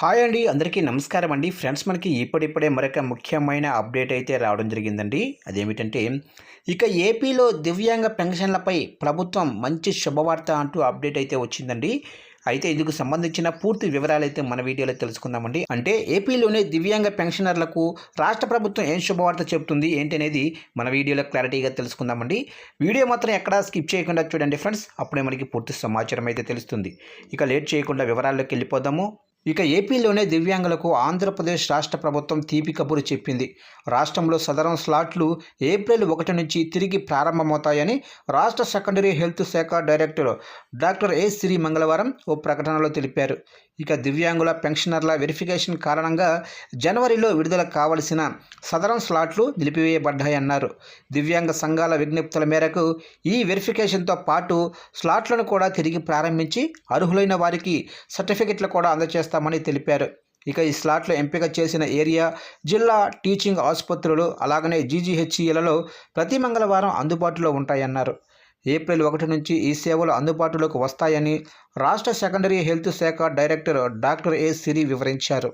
Hi అండి అందరికీ నమస్కారం అండి. ఫ్రెండ్స్ మనకి ఇప్పుడిప్పుడే మరొక ముఖ్యమైన అప్డేట్ అయితే రావడం జరిగిందండి. అదేమిటంటే ఇక ఏపీలో దివ్యాంగ పెన్షన్లపై ప్రభుత్వం మంచి శుభవార్త అంటూ అప్డేట్ అయితే వచ్చిందండి. అయితే ఇందుకు సంబంధించిన పూర్తి వివరాలు అయితే మన వీడియోలో తెలుసుకుందామండి. అంటే ఏపీలోనే దివ్యాంగ పెన్షనర్లకు రాష్ట్ర ప్రభుత్వం ఏం శుభవార్త చెబుతుంది ఏంటి అనేది మన వీడియోలో క్లారిటీగా తెలుసుకుందామండి. వీడియో మాత్రం ఎక్కడా స్కిప్ చేయకుండా చూడండి ఫ్రెండ్స్. అప్పుడే మనకి పూర్తి సమాచారం అయితే తెలుస్తుంది. ఇక లేట్ చేయకుండా వివరాల్లోకి వెళ్ళిపోదాము. ఇక ఏపీలోనే దివ్యాంగులకు ఆంధ్రప్రదేశ్ రాష్ట్ర ప్రభుత్వం తీపి కబురు చెప్పింది. రాష్ట్రంలో సదరం స్లాట్లు ఏప్రిల్ ఒకటి నుంచి తిరిగి ప్రారంభమవుతాయని రాష్ట్ర సెకండరీ హెల్త్ శాఖ డైరెక్టర్ డాక్టర్ ఏ శ్రీ మంగళవారం ఓ ప్రకటనలో తెలిపారు. ఇక దివ్యాంగుల పెన్షనర్ల వెరిఫికేషన్ కారణంగా జనవరిలో విడుదల కావలసిన సదరం స్లాట్లు నిలిపివేయబడ్డాయన్నారు. దివ్యాంగ సంఘాల విజ్ఞప్తుల మేరకు ఈ వెరిఫికేషన్తో పాటు స్లాట్లను కూడా తిరిగి ప్రారంభించి అర్హులైన వారికి సర్టిఫికెట్లు కూడా చేస్తామని తెలిపారు. ఇక ఈ స్లాట్లో ఎంపిక చేసిన ఏరియా జిల్లా టీచింగ్ ఆసుపత్రులు అలాగనే జీజీహెచ్ఈలలో ప్రతి మంగళవారం అందుబాటులో ఉంటాయన్నారు. ఏప్రిల్ ఒకటి నుంచి ఈ సేవలు అందుబాటులోకి వస్తాయని రాష్ట్ర సెకండరీ హెల్త్ శాఖ డైరెక్టర్ డాక్టర్ ఏ సిరి వివరించారు.